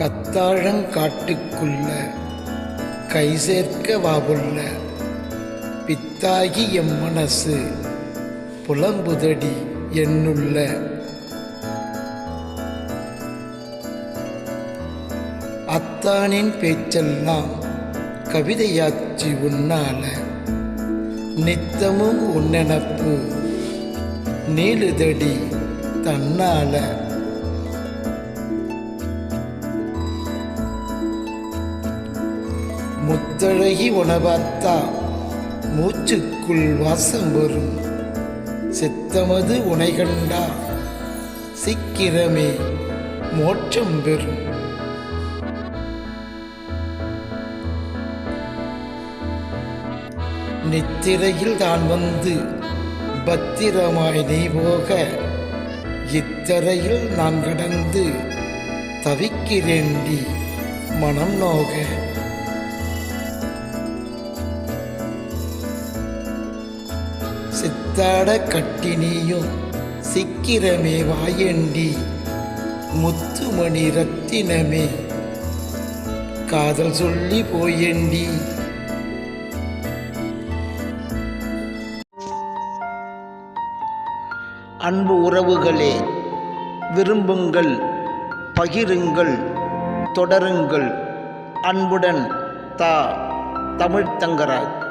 கத்தாழங்காட்டுக்குள்ள கை சேர்க்க வாவுள்ள பித்தாகி எம் மனசு புலம்புதடி என்னுள்ள. அத்தானின் பேச்செல்லாம் கவிதையாச்சு உன்னால. நித்தமும் உன்னெனப்பு நீளுதடி தன்னால. முத்தழகி உணவாத்தா மூச்சுக்குள் வாசம் வரும். சித்தமது உனை கண்டா சிக்கிரமே மோட்சம் பெறும். நித்திரையில் தான் வந்து பத்திரமாய் நீ போக இத்தரையில் நான் கடந்து தவிக்கிறேண்டி மனம் நோக. சித்தாட கட்டினியும் சிக்கிரமே வாயண்டி முத்துமணி ரத்தினமே. காதல் சொல்லி போயண்டி. அன்பு உறவுகளே விரும்புங்கள் பகிருங்கள் தொடருங்கள். அன்புடன் தா தமிழ்த்தங்கராஜ்